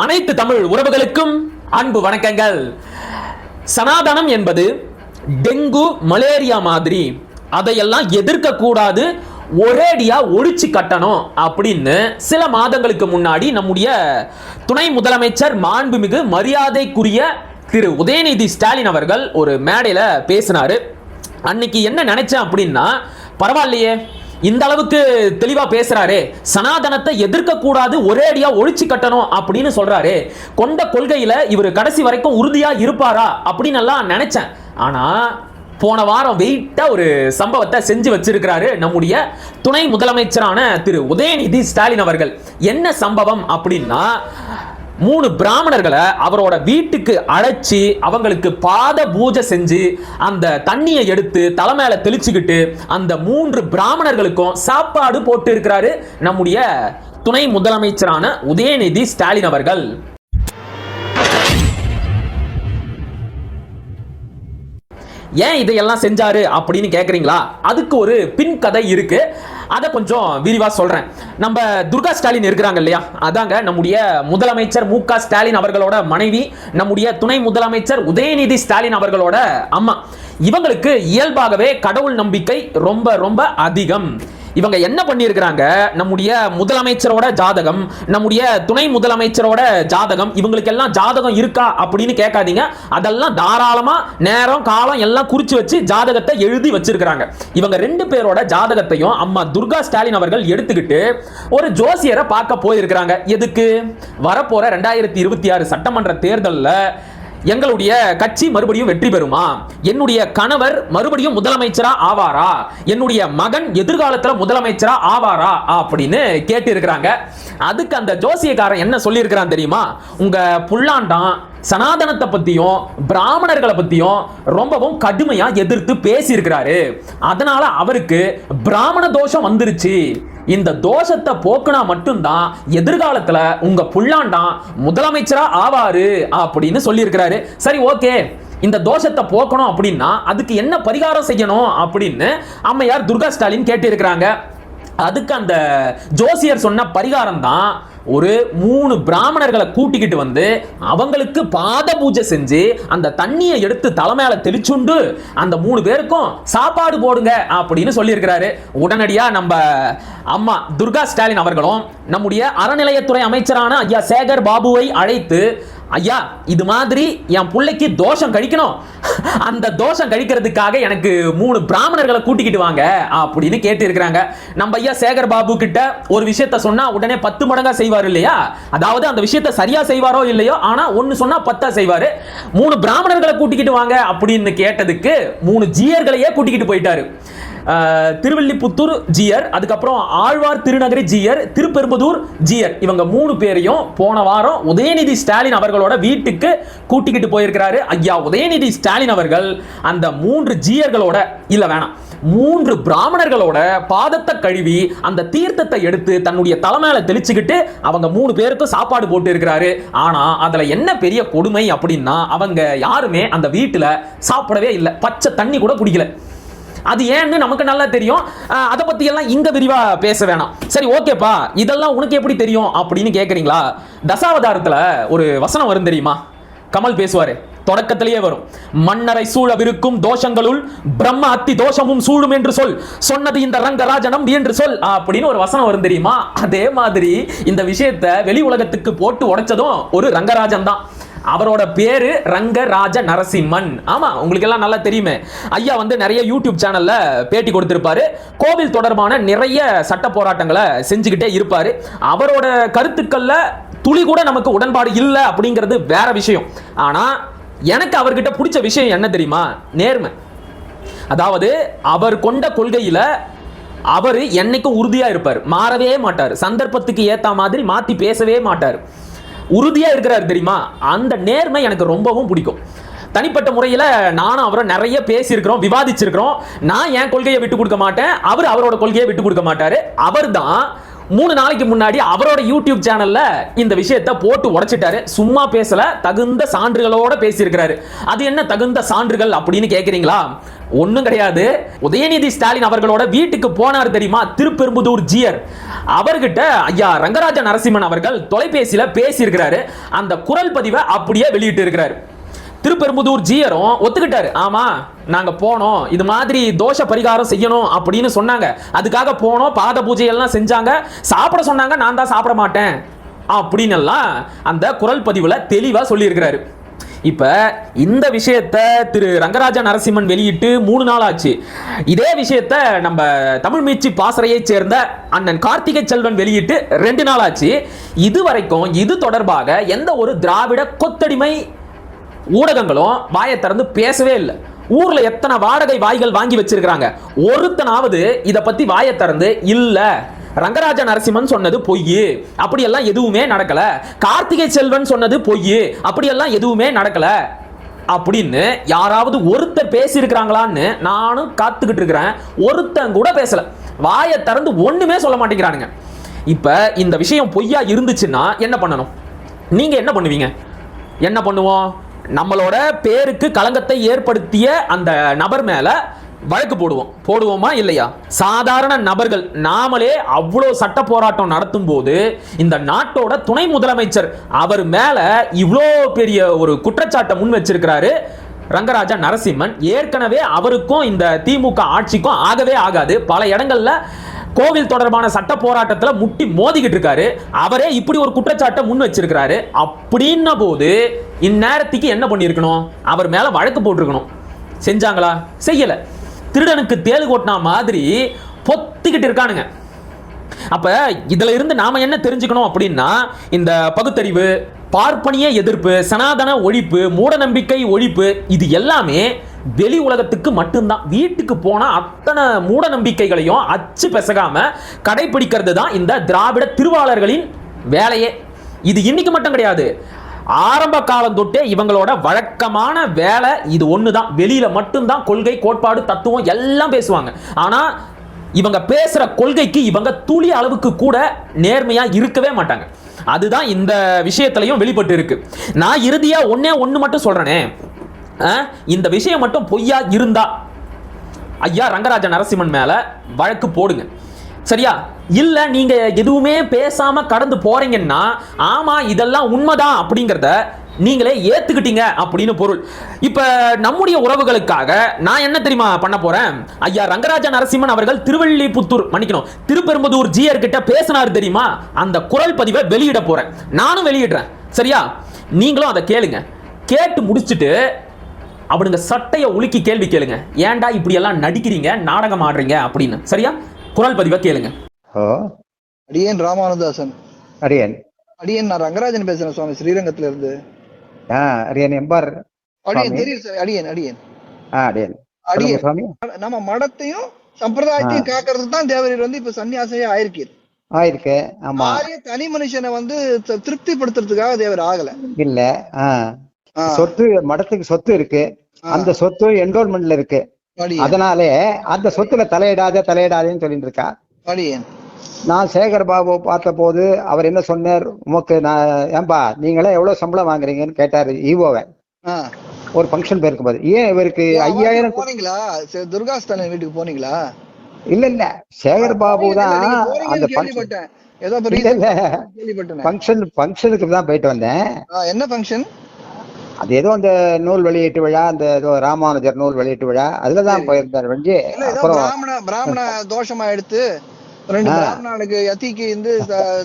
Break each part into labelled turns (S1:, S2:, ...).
S1: அனைத்து தமிழ் உறவுகளுக்கும் அன்பு வணக்கங்கள். சனாதனம் என்பது டெங்கு மலேரியா மாதிரி அதையெல்லாம் எதிர்க்க கூடாது ஒரேடியா ஒழிச்சு கட்டணும் அப்படின்னு சில மாதங்களுக்கு முன்னாடி நம்முடைய துணை முதலமைச்சர் மாண்புமிகு மரியாதைக்குரிய திரு உதயநிதி ஸ்டாலின் அவர்கள் ஒரு மேடையில் பேசினாரு. அன்னைக்கு என்ன நினைச்சேன் அப்படின்னா பரவாயில்லையே இந்த அளவுக்கு தெளிவா பேசுறாரு சனாதனத்தை எதிர்க்க கூடாது ஒரேடியா ஒழிச்சு கட்டணும் அப்படின்னு சொல்றாரு. கொண்ட கொள்கையில இவர் கடைசி வரைக்கும் உறுதியா இருப்பாரா அப்படின்னு எல்லாம் நினைச்சேன். ஆனா போன வாரம் வெயிட்டா ஒரு சம்பவத்தை செஞ்சு வச்சிருக்கிறாரு நம்முடைய துணை முதலமைச்சரான திரு உதயநிதி ஸ்டாலின் அவர்கள். என்ன சம்பவம் அப்படின்னா மூணு பிராமணர்களை அவரோட வீட்டுக்கு அழைச்சி அவங்களுக்கு பாத பூஜை செஞ்சு அந்த தண்ணியை எடுத்து தலை தெளிச்சுக்கிட்டு அந்த மூன்று பிராமணர்களுக்கும் சாப்பாடு போட்டு இருக்கிறாரு நம்முடைய துணை முதலமைச்சரான உதயநிதி ஸ்டாலின் அவர்கள். ஏன் இதையெல்லாம் செஞ்சாரு அப்படின்னு கேட்குறீங்களா அதுக்கு ஒரு பின் கதை இருக்கு. அதை கொஞ்சம் விரிவாக சொல்கிறேன் நம்ம துர்கா ஸ்டாலின் இருக்கிறாங்க இல்லையா? அதாங்க நம்முடைய முதலமைச்சர் மு க ஸ்டாலின் அவர்களோட மனைவி நம்முடைய துணை முதலமைச்சர் உதயநிதி ஸ்டாலின் அவர்களோட அம்மா. இவங்களுக்கு இயல்பாகவே கடவுள் நம்பிக்கை ரொம்ப ரொம்ப அதிகம். இவங்க என்ன பண்ணியிருக்கிறாங்க? நம்முடைய முதலமைச்சரோட ஜாதகம் நம்முடைய துணை முதலமைச்சரோட ஜாதகம் இவங்களுக்கு எல்லாம் ஜாதகம் இருக்கா அப்படின்னு கேட்காதீங்க. அதெல்லாம் தாராளமா நேரம் காலம் எல்லாம் குறிச்சு வச்சு ஜாதகத்தை எழுதி வச்சிருக்கிறாங்க. இவங்க ரெண்டு பேரோட ஜாதகத்தையும் அம்மா துர்கா ஸ்டாலின் அவர்கள் எடுத்துக்கிட்டு ஒரு ஜோசியரை பார்க்க போயிருக்கிறாங்க. எதுக்கு? வரப்போற ரெண்டாயிரத்தி இருபத்தி ஆறு சட்டமன்ற தேர்தலில் எங்களுடைய கட்சி மறுபடியும் வெற்றி பெறுமா? என்னுடைய கணவர் மறுபடியும் முதலமைச்சரா ஆவாரா? என்னுடைய மகன் எதிர்காலத்துல முதலமைச்சரா ஆவாரா? அப்படின்னு கேட்டு இருக்கிறாங்க அதுக்கு அந்த ஜோசியக்காரன் என்ன சொல்லியிருக்கிறான் தெரியுமா? உங்க புல்லாண்டான் சனாதனத்தை பத்தியும் பிராமணர்களை பத்தியும் ரொம்பவும் கடுமையா எதிர்த்து பேசியிருக்கிறாரு. அதனால அவருக்கு பிராமண தோஷம் வந்துருச்சு. இந்த தோஷத்தை போக்குனா மட்டும்தான் எதிர்காலத்துல உங்க புல்லாண்டான் முதலமைச்சரா ஆவாரு அப்படின்னு சொல்லியிருக்கிறாரு. சரி ஓகே. இந்த தோஷத்தை போக்கணும் அப்படின்னா அதுக்கு என்ன பரிகாரம் செய்யணும் அப்படின்னு அம்மையார் துர்கா ஸ்டாலின் கேட்டிருக்கிறாங்க. அதுக்கு அந்த ஜோசியர் சொன்ன பரிகாரம் தான் ஒரு மூணு பிராமணர்களை கூட்டிக்கிட்டு வந்து அவங்களுக்கு பாத பூஜை செஞ்சு அந்த தண்ணியை எடுத்து தலைமையில தெளிச்சுண்டு அந்த மூணு பேருக்கும் சாப்பாடு போடுங்க அப்படின்னு சொல்லியிருக்கிறாரு. உடனடியா நம்ம அம்மா துர்கா ஸ்டாலின் அவர்களும் நம்முடைய அறநிலையத்துறை அமைச்சரான ஐயா சேகர் பாபுவை அழைத்து ஐயா இது மாதிரி என் பிள்ளைக்கு தோஷம் கழிக்கணும். அந்த தோஷம் கழிக்கிறதுக்காக எனக்கு மூணு பிராமணர்களை கூட்டிக்கிட்டு வாங்க அப்படின்னு கேட்டு இருக்கிறாங்க நம்ம ஐயா சேகர் பாபு கிட்ட ஒரு விஷயத்த சொன்னா உடனே பத்து மடங்கா செய்வார் இல்லையா? அதாவது அந்த விஷயத்த சரியா செய்வாரோ இல்லையோ ஆனா ஒன்னு சொன்னா பத்தா செய்வாரு. மூணு பிராமணர்களை கூட்டிக்கிட்டு வாங்க அப்படின்னு கேட்டதுக்கு மூணு ஜீயர்களையே கூட்டிக்கிட்டு போயிட்டாரு. திருவல்லிபுத்தூர் ஜியர் அதுக்கப்புறம் ஆழ்வார் திருநகரி ஜியர் திருப்பெரும்புதூர் ஜியர். இவங்க மூணு பேரையும் போன வாரம் உதயநிதி ஸ்டாலின் அவர்களோட வீட்டுக்கு கூட்டிக்கிட்டு போயிருக்கிறாரு. ஐயா உதயநிதி ஸ்டாலின் அவர்கள் அந்த மூன்று ஜியர்களோட இல்ல வேணாம் மூன்று பிராமணர்களோட பாதத்தை கழுவி அந்த தீர்த்தத்தை எடுத்து தன்னுடைய தலைமையில தெளிச்சுக்கிட்டு அவங்க மூணு பேருக்கும் சாப்பாடு போட்டு இருக்கிறாரு ஆனா அதுல என்ன பெரிய கொடுமை அப்படின்னா அவங்க யாருமே அந்த வீட்டுல சாப்பிடவே இல்லை. பச்சை தண்ணி கூட குடிக்கல. அது ஏன்னு நமக்கு நல்லா தெரியும். அதை பத்தி எல்லாம் இங்க விரிவா பேச வேணாம். சரி ஓகேப்பா. இதெல்லாம் உனக்கு எப்படி தெரியும் அப்படின்னு கேக்குறீங்களா? தசாவதாரத்துல ஒரு வசனம் வரும் தெரியுமா? கமல் பேசுவாரு. தொடக்கத்திலேயே வரும். மன்னரை சூழவிருக்கும் தோஷங்களுள் பிரம்ம அத்தி தோஷமும் சூழும் என்று சொல். சொன்னது இந்த ரங்கராஜனம் என்று சொல். அப்படின்னு ஒரு வசனம் வரும் தெரியுமா? அதே மாதிரி இந்த விஷயத்தை வெளி உலகத்துக்கு போட்டு உடைச்சதும் ஒரு ரங்கராஜன் தான் அவரோட பேரு ரங்கராஜ நரசிம்மன் ஆமா உங்களுக்கு எல்லாம் நல்லா தெரியுமே. ஐயா வந்து நிறைய யூடியூப் சேனல்ல பேட்டி கொடுத்திருப்பாரு. கோவில் தொடர்பான நிறைய சட்ட போராட்டங்களை செஞ்சுக்கிட்டே இருப்பாரு. அவரோட கருத்துக்கள்ல துளி கூட நமக்கு உடன்பாடு இல்லை அப்படிங்கிறது வேற விஷயம். ஆனா எனக்கு அவர்கிட்ட பிடிச்ச விஷயம் என்ன தெரியுமா? நேர்மை. அதாவது அவர் கொண்ட கொள்கையில அவர் என்னைக்கும் உறுதியா இருப்பார். மாறவே மாட்டார். சந்தர்ப்பத்துக்கு ஏத்த மாதிரி மாத்தி பேசவே மாட்டார். உறுதியாக இருக்கிறார் தெரியுமா? அந்த நேர்மை எனக்கு ரொம்பவும் பிடிக்கும். தனிப்பட்ட முறையில் நானும் அவரை நிறைய பேசியிருக்கிறோம் விவாதிச்சிருக்கிறோம். நான் என் கொள்கையை விட்டு கொடுக்க மாட்டேன். அவர் அவரோட கொள்கையை விட்டு கொடுக்க மாட்டார். அவர் தான் மூணு நாளைக்கு முன்னாடி அவரோட யூடியூப் சேனல்ல இந்த விஷயத்தை போட்டு உடைச்சிட்டாரு. சும்மா பேசல தகுந்த சான்றுகளோட பேசியிருக்கிறாரு. அது என்ன தகுந்த சான்றுகள் அப்படின்னு கேக்குறீங்களா? ஒண்ணும் கிடையாது. உதயநிதி ஸ்டாலின் அவர்களோட வீட்டுக்கு போனார் தெரியுமா? திருப்பெரும்புதூர் ஜியர். அவர்கிட்ட ஐயா ரங்கராஜ நரசிம்மன் அவர்கள் தொலைபேசியில பேசியிருக்கிறாரு. அந்த குரல் பதிவை அப்படியே வெளியிட்டு இருக்கிறாரு திருப்பெரும்புதூர் ஜியரும் ஒத்துக்கிட்டாரு. ஆமா நாங்க போனோம். இது மாதிரி தோஷ பரிகாரம் செய்யணும் அப்படின்னு சொன்னாங்க. அதுக்காக போனோம் பாத பூஜை எல்லாம் செஞ்சாங்க. சாப்பிட சொன்னாங்க நான் தான் சாப்பிட மாட்டேன். அப்படின்னு எல்லாம் அந்த குரல் பதிவுல தெளிவா சொல்லியிருக்கிறாரு. இப்ப இந்த விஷயத்த திரு ரங்கராஜ நரசிம்மன் வெளியிட்டு மூணு நாள் ஆச்சு. இதே விஷயத்த நம்ம தமிழ் மீட்சி பாசறையைச் சேர்ந்த அண்ணன் கார்த்திகை செல்வன் வெளியிட்டு ரெண்டு நாள் ஆச்சு. இதுவரைக்கும் இது தொடர்பாக எந்த ஒரு திராவிட கொத்தடிமை ஊடகங்களும் வாயை திறந்து பேசவே இல்லை. ஊர்ல எத்தனை வாடகை வாய்கள் வாங்கி வச்சிருக்கிறாங்க? ஒருத்தனாவது இதை பத்தி வாயை திறந்து இல்ல ரங்கராஜ நரசிம்மன் சொன்னது பொய் அப்படியெல்லாம் எதுவுமே நடக்கல. கார்த்திகை செல்வன் சொன்னது பொய் அப்படியெல்லாம் எதுவுமே நடக்கல. அப்படின்னு யாராவது ஒருத்தர் பேசியிருக்கிறாங்களான்னு நானும் காத்துக்கிட்டு இருக்கிறேன். ஒருத்தன் கூட பேசல. வாயை திறந்து ஒண்ணுமே சொல்ல மாட்டேங்கிறானுங்க. இப்ப இந்த விஷயம் பொய்யா இருந்துச்சுன்னா என்ன பண்ணணும்? நீங்க என்ன பண்ணுவீங்க? என்ன பண்ணுவோம்? நம்மளோட பேருக்கு களங்கத்தை ஏற்படுத்திய அந்த நபர் மேல வழக்கு போடுவோம். போடுவோமா இல்லையா? சாதாரண நபர்கள் நாமளே அவ்வளோ சட்ட போராட்டம் நடத்தும் போது இந்த நாட்டோட துணை முதலமைச்சர் அவர் மேல இவ்வளோ பெரிய ஒரு குற்றச்சாட்டை முன் வச்சிருக்கிறாரு. ரங்கராஜா நரசிம்மன். ஏற்கனவே அவருக்கும் இந்த திமுக ஆட்சிக்கும் ஆகவே ஆகாது. பல இடங்கள்ல கோவில் தொடர்பான சட்ட போராட்டத்தில் முட்டி மோதிக்கிட்டு இருக்காரு. அவரே இப்படி ஒரு குற்றச்சாட்டை முன் வச்சிருக்கிறாரு. அப்படின்ன போது இந்நேரத்துக்கு என்ன பண்ணியிருக்கணும்? அவர் மேல வழக்கு போட்டிருக்கணும். செஞ்சாங்களா? செய்யல. திருடனுக்கு தேல் கொட்டினா மாதிரி பொத்திக்கிட்டு இருக்கானுங்க. அப்ப இதுல இருந்து நாம என்ன தெரிஞ்சுக்கணும் அப்படின்னா இந்த பகுத்தறிவு பார்ப்பனிய எதிர்ப்பு சனாதன ஒழிப்பு மூடநம்பிக்கை ஒழிப்பு இது எல்லாமே வெளி உலகத்துக்கு மட்டும்தான். வீட்டுக்கு போனால் அத்தனை மூட நம்பிக்கைகளையும் அச்சு பெசகாம கடைபிடிக்கிறது தான் இந்த திராவிட திருவாளர்களின் வேலையே. இது இன்னைக்கு மட்டும் கிடையாது. ஆரம்ப காலம் தொட்டே இவங்களோட வழக்கமான வேலை இது ஒன்று தான் வெளியில மட்டும்தான் கொள்கை கோட்பாடு தத்துவம் எல்லாம் பேசுவாங்க. ஆனா இவங்க பேசுற கொள்கைக்கு இவங்க துளி அளவுக்கு கூட நேர்மையா இருக்கவே மாட்டாங்க. அதுதான் இந்த விஷயத்திலையும் வெளிப்பட்டு இருக்கு. நான் இறுதியா ஒன்னே ஒன்று மட்டும் சொல்றேனே. இந்த விஷயம் மட்டும் பொய்யா இருந்தா ஐயா ரங்கராஜ நரசிம்மன் மேல வழக்கு போடுங்க. சரியா? இல்ல நீங்க எதுவுமே பேசாம கடந்து போறீங்கன்னா ஆமா இதெல்லாம் உண்மைதான் அப்படிங்கிறத நீங்களே ஏத்துக்கிட்டீங்க அப்படின்னு பொருள். இப்ப நம்முடைய உறவுகளுக்காக நான் என்ன தெரியுமா பண்ண போறேன்? ஐயா ரங்கராஜ நரசிம்மன் அவர்கள் திருவள்ளிபுத்தூர் மன்னிக்கணும் திருப்பெரும்புதூர் ஜியர் கிட்ட பேசினார் தெரியுமா? அந்த குரல் பதிவை வெளியிட போறேன். நானும் வெளியிடுறேன். சரியா? நீங்களும் அதை கேளுங்க. கேட்டு முடிச்சுட்டு அவனுங்க சட்டைய உலுக்கி கேள்வி கேளுங்க. ஏன்டா இப்படி எல்லாம் நடிக்கிறீங்க நாடகம் ஆடுறீங்க அப்படின்னு. சரியா? குரல் பதிவை கேளுங்க.
S2: ஓ
S3: அடியேன் ராமானுதாசன்.
S2: அடியன்.
S3: அடியேன் நான் ரங்கராஜன் பேசுறேன் சுவாமி ஸ்ரீரங்கத்துல இருந்து
S2: ஆ அடியன் எம்பார்
S3: அடியேன். தெரியும் சார் அடியேன் அடியேன்.
S2: ஆ அடியன்.
S3: அடியேன்.
S2: சுவாமி.
S3: நம்ம மடத்தையும் சம்பிரதாயத்தையும் காக்கிறதுக்கு தான் தேவரீர் வந்து இப்ப சன்னியாசியே ஆயிருக்கீர்
S2: ஆயிருக்கு ஆமா.
S3: ஆரிய தனி மனுஷனை வந்து தி- திருப்திப்படுத்துறதுக்காக தேவர் ஆகல.
S2: இல்ல ஆ
S3: ஆ,
S2: சொத்து மடத்துக்கு சொத்து இருக்கு. அந்த சொத்து என்ரோல்மெண்ட்ல இருக்கு. அதனாலே அந்த சொத்துல தலையிடாத தலையிடாதேன்னு சொல்லிட்டு இருக்கா? நான் சேகர் பாபு பார்த்த போது அவர் என்ன சொன்னார்? உமக்கு நான் ஏன்பா நீங்களே எவ்வளவு சம்பளம் வாங்குறீங்கன்னு கேட்டாரு ஈவோவை. ஒரு ஃபங்க்ஷன் போயிருக்கும் போது ஏன் இவருக்கு ஐயாயிரம்
S3: போனீங்களா? சரி, துர்கா ஸ்டாலின் வீட்டுக்கு போனீங்களா?
S2: இல்ல இல்ல. சேகர் பாபு தான் அந்த ஃபங்க்ஷன் ஃபங்க்ஷனுக்கு தான் போயிட்டு வந்தேன்.
S3: என்ன ஃபங்க்ஷன்
S2: அது ஏதோ அந்த நூல் வெளியீட்டு விழா அந்த ஏதோ ராமானுஜர் நூல் வெளியீட்டு விழா அதுல தான் போயிருந்தார் வெஞ்சி.
S3: பிராமண பிராமண தோஷமா எடுத்து ரெண்டு. பிராமணனுக்கு யத்திக்கு வந்து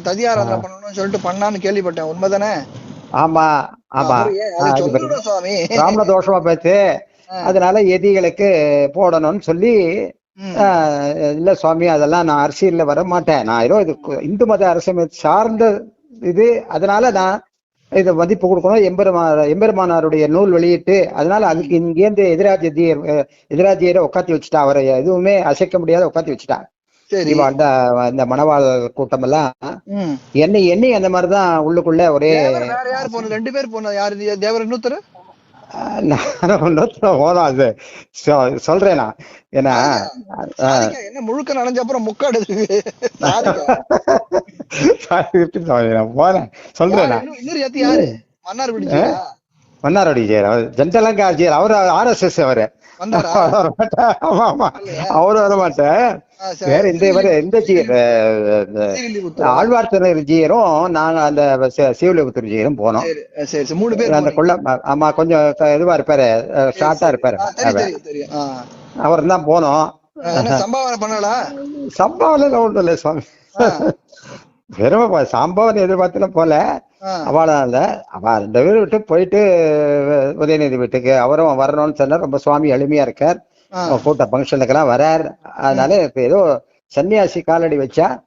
S3: ததியாராதனை பண்ணணும்னு சொல்லிட்டு பண்ணான்னு கேள்விப்பட்டேன். உண்மைதானே?
S2: ஆமா ஆமா. பிராமண தோஷமா போச்சு. அதனால எதிகளுக்கு போடணும்னு சொல்லி இல்ல சுவாமி அதெல்லாம் நான் அரசியல்ல வர மாட்டேன். நான் ஏதோ இது இந்து மத அரசியல் சார்ந்த இது. அதனால நான் இதை மதிப்பு கொடுக்கணும். எம்பெருமா எம்பெருமானாருடைய நூல் வெளியிட்டு அதனால அதுக்கு இங்கேருந்து எதிராஜியர் எதிராஜியரை உட்காத்தி வச்சுட்டா அவரை எதுவுமே அசைக்க முடியாத உட்காத்தி வச்சுட்டா. அந்த இந்த மணவாள கூட்டம் எல்லாம். என்னை எண்ணி அந்த மாதிரிதான் உள்ளுக்குள்ள ஒரே
S3: ரெண்டு பேர் போன யாரு? தேவர் இன்னொருத்தர்?
S2: நான் ஒன்றும் போதும் அது சொல்றேன்? நான் ஏன்னா
S3: என்ன முழுக்க நனைஞ்ச அப்புறம். சாரிக்கா.
S2: நான் போறேன். சொல்றேன்?
S3: மன்னார்குடி ஜியா?
S2: மன்னாரோடி ஜெயர் அவர் ஜென்டலங்கா ஜெயர் அவர் ஆர்எஸ்எஸ் அவரு.
S3: வந்தாரா?
S2: அவர் வர மாட்டார். ஆமா ஆமா. அவரு வர மாட்டேன்
S3: ஆ, சரி.
S2: வேற இந்த ஜீயர்
S3: ஸ்ரீவில்லிபுத்தூர்.
S2: ஆழ்வார்த்தனர் ஜீயரும் நாங்க அந்த சிவலிபுத்தூர் ஜீயரும் போனோம்.
S3: மூணு பேர்
S2: அந்த. கொள்ள ஆமா கொஞ்சம் இதுவா இருப்பாரு. ஷார்ட்டா இருப்பாரு. அவர். தான் போனோம்.
S3: சம்பாவனை பண்ணலா?
S2: சம்பாவனை ஒன்றும் இல்லை சுவாமி. வெறும் ப- சம்பவம் எதிர்பார்த்துல போல. அவளா இல்ல அவ அந்த வீடு விட்டு போயிட்டு உதயநிதி வீட்டுக்கு அவரும் வரணும்னு சொன்னா ரொம்ப சுவாமி எளிமையா இருக்கார். கூட்ட ஃபங்க்ஷனுக்கெல்லாம் வரார். அதனால இப்ப ஏதோ சன்னியாசி காலடி வச்சா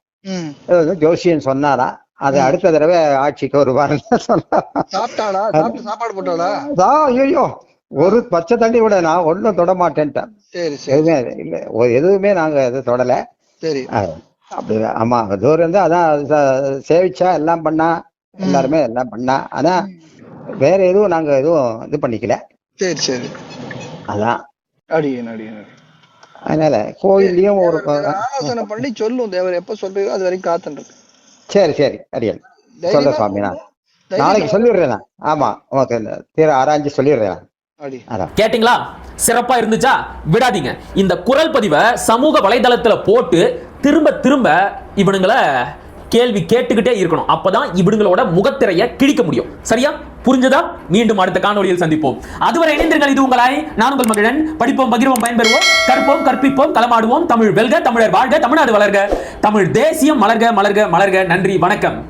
S2: ஜோசியன் சொன்னாரா? அது அடுத்த தடவை ஆட்சிக்கு
S3: சாப்பிட்டாளா? சாப்பாடு போட்டாளா?
S2: அதான், ஐயோ ஒரு பச்சை தண்ணி விட நான் ஒன்றும் தொட மாட்டேன்ட்டேன். எதுவுமே இல்ல. ஒரு- எதுவுமே நாங்க இது தொடல.
S3: சரி.
S2: அப்படி ஆமா தூரம் இருந்து அதான் சேவிச்சா எல்லாம் பண்ணா. எல்லாருமே எல்லாம் பண்ணா. ஆனா வேற எதுவும் நாங்க எதுவும் இது பண்ணிக்கல.
S3: சரி சரி.
S2: அதான்.
S3: அடியேன் அடியேன்.
S2: அதனால கோயில்லயும் ஒரு
S3: ஆலோசனை பண்ணி சொல்லும் தேவர். எப்ப சொல்றீங்க அது வரைக்கும் இருக்கு.
S2: சரி சரி. அடியல் சொல்ல சுவாமி நான். நாளைக்கு சொல்லிடுறேன் நான். ஆமா உனக்கு இந்த தீர ஆராய்ஞ்சு சொல்லிடுறேன்
S1: கேட்டிங்களா? சிறப்பா இருந்துச்சா? விடாதீங்க. இந்த குரல் பதிவை சமூக வலைதளத்துல போட்டு திரும்ப திரும்ப இவனுங்களை கேள்வி கேட்டுக்கிட்டே இருக்கணும். அப்பதான் இவனுங்களோட முகத்திரையை கிழிக்க முடியும். சரியா? புரிஞ்சதா? மீண்டும் அடுத்த காணொலியில் சந்திப்போம். அதுவரை இணைந்திருங்கள். இது உங்களாய். நான் உங்கள் மகிழன். படிப்போம் பகிர்வோம் பயன்பெறுவோம். கற்போம் கற்பிப்போம் களமாடுவோம். தமிழ் வெல்க தமிழர் வாழ்க தமிழ்நாடு வளர்க. தமிழ் தேசியம் மலர்க மலர்க மலர்க. நன்றி வணக்கம்.